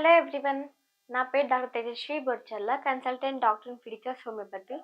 Hello everyone నా పేరు doctor Tejaswi Bochalla consultant doctor Fidicus homeopathy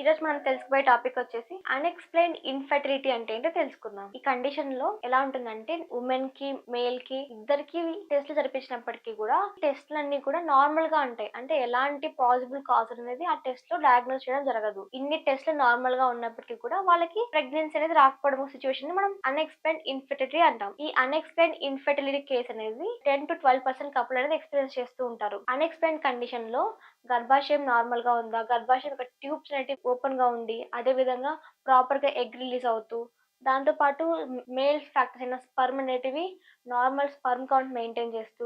ఈరోజు మనం తెలుసుకోబోయే టాపిక్ వచ్చేసి అన్ఎక్స్ప్లెయిన్ ఇన్ఫెటిలిటీ అంటే ఏంటో తెలుసుకుందాం. ఈ కండిషన్లో ఎలా ఉంటుందంటే ఉమెన్కి మేల్కి ఇద్దరికి టెస్ట్లు జరిపించినప్పటికీ కూడా టెస్ట్లన్నీ కూడా నార్మల్గా ఉంటాయి. అంటే ఎలాంటి పాసిబుల్ కాజ్ అనేది ఆ టెస్ట్లో డయాగ్నోస్ చేయడం జరగదు. ఇన్ని టెస్ట్లు నార్మల్గా ఉన్నప్పటికీ కూడా వాళ్ళకి ప్రెగ్నెన్సీ అనేది రాకపోవడం సిచ్యువేషన్ని మనం అన్ఎక్స్ప్లెయిన్ ఇన్ఫర్టిలిటీ అంటాం. ఈ అన్ఎక్స్ప్లెయిన్ ఇన్ఫెటిలిటీ కేస్ అనేది ten to twelve percent couple అనేది ఎక్స్పీరియన్స్ చేస్తూ ఉంటారు. అన్ఎక్స్ప్లెయిన్ కండిషన్లో గర్భాశయం నార్మల్గా ఉందా? గర్భాశయం యొక్క ట్యూబ్స్ అనేవి ఓపెన్గా ఉండి అదే విధంగా ప్రాపర్గా ఎగ్ రిలీజ్ అవుతూ దాంతో పాటు మేల్ ఫ్యాక్టర్స్ అయిన స్పర్మ్ అనేటివి నార్మల్ స్పర్మ్ కౌంట్ మెయింటైన్ చేస్తూ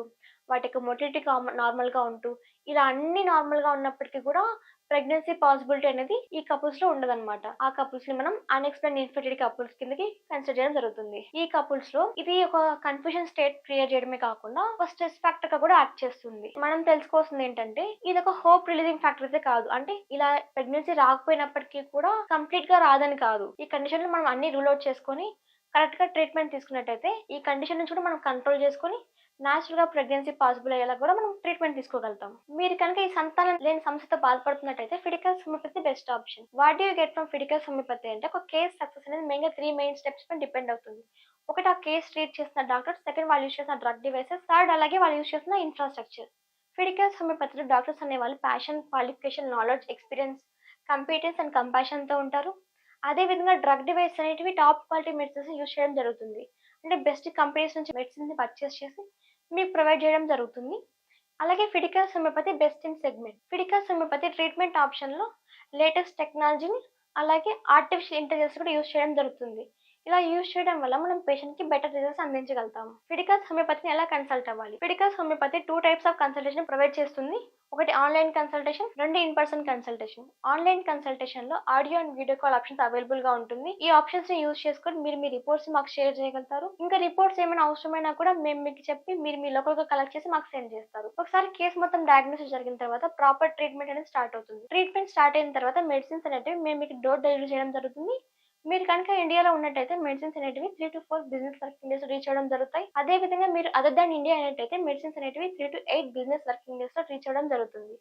వాటి యొక్క మొటిలిటీ నార్మల్గా ఉంటూ ఇలా అన్ని నార్మల్గా ఉన్నప్పటికీ కూడా ప్రెగ్నెన్సీ పాసిబిలిటీ అనేది ఈ కపుల్స్లో ఉండదన్నమాట. ఆ కపుల్స్ని మనం అన్ఎక్స్ప్లెయిన్ ఇన్ఫర్టిలిటీ కపుల్స్ కిందకి కన్సిడర్ చేయడం జరుగుతుంది. ఈ కపుల్స్లో ఇది ఒక కన్ఫ్యూజన్ స్టేట్ క్రియేట్ చేయడమే కాకుండా ఒక స్ట్రెస్ ఫ్యాక్టర్గా కూడా యాక్ట్ చేస్తుంది. మనం తెలుసుకోవాల్సింది ఏంటంటే ఇది ఒక హోప్ రిలీజింగ్ ఫ్యాక్టర్ అయితే కాదు. అంటే ఇలా ప్రెగ్నెన్సీ రాకపోయినప్పటికీ కూడా కంప్లీట్గా రాదని కాదు. ఈ కండిషన్లో మనం అన్ని రూల్ అవుట్ చేసుకొని కరెక్ట్గా ట్రీట్మెంట్ తీసుకున్నట్టయితే ఈ కండిషన్ నుంచి కూడా మనం కంట్రోల్ చేసుకొని న్యాచురల్గా ప్రెగ్నెన్సీ పాసిబుల్ అయ్యేలా కూడా మనం ట్రీట్మెంట్ తీసుకోగలుగుతాం. మీరు కనుక ఈ సంతానం లేని సమస్యతో బాధపడుతున్నట్టయితే Fidicus homeopathy best option what you get from Fidicus homeopathy అంటే ఒక కేస్ సక్సెస్ అనేది మెయిన్గా త్రీ మెయిన్ స్టెప్స్ పైన డిపెండ్ అవుతుంది. ఒకటి ఆ కేస్ ట్రీట్ చేసిన డాక్టర్ సెకండ్ వాళ్ళు యూస్ చేసిన డ్రగ్ డివైసెస్ థర్డ్ అలాగే వాళ్ళు యూస్ చేసిన ఇన్ఫ్రాస్ట్రక్చర్ ఫిడికల్ హోమియోపతిలో డాక్టర్స్ అనే వాళ్ళు passion qualification knowledge experience competence and కంపాషన్తో ఉంటారు. అదే విధంగా డ్రగ్ డివైస్ అనేటివి టాప్ క్వాలిటీ మెడిసిన్స్ యూస్ చేయడం జరుగుతుంది. అంటే బెస్ట్ కంపెనీస్ నుంచి మెడిసిన్స్ పర్చేస్ చేసి మీకు ప్రొవైడ్ చేయడం జరుగుతుంది. అలాగే Fidicus homeopathy best in segment Fidicus homeopathy treatment ఆప్షన్లో లేటెస్ట్ టెక్నాలజీని అలాగే ఆర్టిఫిషియల్ ఇంటెలిజెన్స్ కూడా యూస్ చేయడం జరుగుతుంది. ఇలా యూస్ చేయడం వల్ల మనం పేషెంట్కి బెటర్ రిజల్ట్స్ అందించగలుగుతాము ఫిడికల్స్ హోమియోపతిని ఎలా కన్సల్ట్ అవ్వాలి? Fidicus homeopathy two types of consultation provide చేస్తుంది. ఒకటి ఆన్లైన్ కన్సల్టేషన్ రెండు in person consultation. Online కన్సల్టేషన్లో audio and video call options అవైలబుల్గా ఉంటుంది. ఈ ఆప్షన్స్ని యూస్ చేసుకొని మీరు మీ రిపోర్ట్స్ మాకు షేర్ చేయగలుగుతారు. ఇంకా రిపోర్ట్స్ ఏమైనా అవసరమైనా కూడా మేము మీకు చెప్పి మీరు మీ లోకల్గా కలెక్ట్ చేసి మాకు సెండ్ చేస్తారు. ఒకసారి కేసు మొత్తం డయాగ్నోసిస్ జరిగిన తర్వాత ప్రాపర్ ట్రీట్మెంట్ అనేది స్టార్ట్ అవుతుంది. ట్రీట్మెంట్ స్టార్ట్ అయిన తర్వాత మెడిసిన్స్ అనేటివి మేము మీకు డోర్ డెలివరీ చేయడం జరుగుతుంది. మీరు కనుక ఇండియాలో ఉన్నట్టయితే మెడిసిన్స్ అనేటివి three to four business working days reach అవ్వడం జరుగుతాయి. అదే విధంగా మీరు అదర్ దాన్ ఇండియా అయినట్టయితే మెడిసిన్స్ అనేటివి three to eight business working డేస్లో రీచ్ అవ్వడం జరుగుతుంది.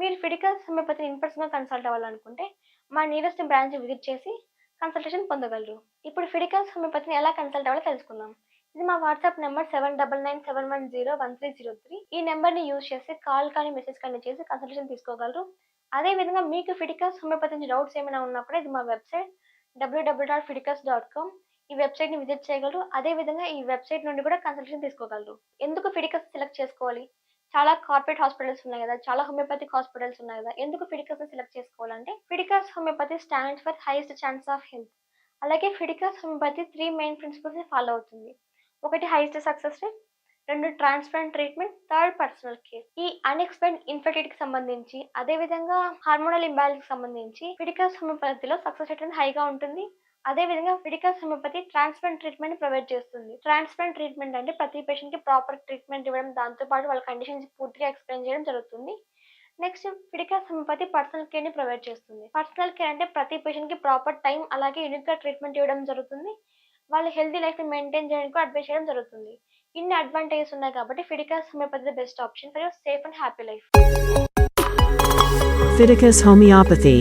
మీరు ఫిడికల్ హోమియోపతిని ఇన్ పర్సన్గా కన్సల్ట్ అవ్వాలనుకుంటే మా నియరెస్ట్ బ్రాంచ్ విజిట్ చేసి కన్సల్టేషన్ పొందగలరు. ఇప్పుడు ఫిడికల్స్ సమయపతిని ఎలా కన్సల్ట్ అవ్వాలో తెలుసుకుందాం. ఇది మా WhatsApp number seven double nine seven one zero one three zero three ఈ నెంబర్ని యూజ్ చేసి కాల్ కానీ మెసేజ్ కానీ చేసి కన్సల్టేషన్ తీసుకోగలరు. అదే విధంగా మీకు ఫిడికల్స్ హోమియోపతి నుంచి డౌట్స్ ఏమైనా ఉన్నప్పుడు ఇది మా website WWW dot Fidicus dot com ఈ వెబ్సైట్ని విజిట్ చేయగలరు. అదే విధంగా ఈ వెబ్సైట్ నుండి కూడా కన్సల్టేషన్ తీసుకోగలరు. ఎందుకు ఫిడికస్ సెలెక్ట్ చేసుకోవాలి? చాలా కార్పొరేట్ హాస్పిటల్స్ ఉన్నాయి కదా చాలా హోమియోపతిక్ హాస్పిటల్స్ ఉన్నాయి కదా ఎందుకు ఫిడికస్ సెలెక్ట్ చేసుకోవాలంటే Fidicus homeopathy stands for highest chance of health అలాగే Fidicus homeopathy three main principles follow అవుతుంది. ఒకటి హైయెస్ట్ సక్సెస్ రేట్ రెండు transplant treatment third personal care ఈ అన్ఎక్స్ప్లెయిన్ ఇన్ఫెక్టెడ్కి సంబంధించి అదే విధంగా హార్మోనల్ ఇంబ్యాలెన్స్ సంబంధించి ఫిడికస్ హోమియోపతిలో సక్సెస్ రేట్ అనేది హైగా ఉంటుంది. అదే విధంగా Fidicus homeopathy transplant treatment provide చేస్తుంది. ట్రాన్స్ప్లాంట్ ట్రీట్మెంట్ అంటే ప్రతి పేషెంట్కి ప్రాపర్ ట్రీట్మెంట్ ఇవ్వడం దాంతో పాటు వాళ్ళ కండిషన్స్ పూర్తిగా ఎక్స్ప్లెయిన్ చేయడం జరుగుతుంది. నెక్స్ట్ ఫిడికస్ హోమియోపతి పర్సనల్ కేర్ని ప్రొవైడ్ చేస్తుంది. పర్సనల్ కేర్ అంటే ప్రతి పేషెంట్కి ప్రాపర్ టైం అలాగే యూనిక్గా ట్రీట్మెంట్ ఇవ్వడం జరుగుతుంది. వాళ్ళ హెల్తీ లైఫ్ని మెయింటైన్ చేయడానికి అడ్వైస్ చేయడం జరుగుతుంది. ఇన్ని అడ్వాంటేజెస్ ఉన్నాయి కాబట్టి Fidicus homeopathy the best option for your safe and happy life Fidicus homeopathy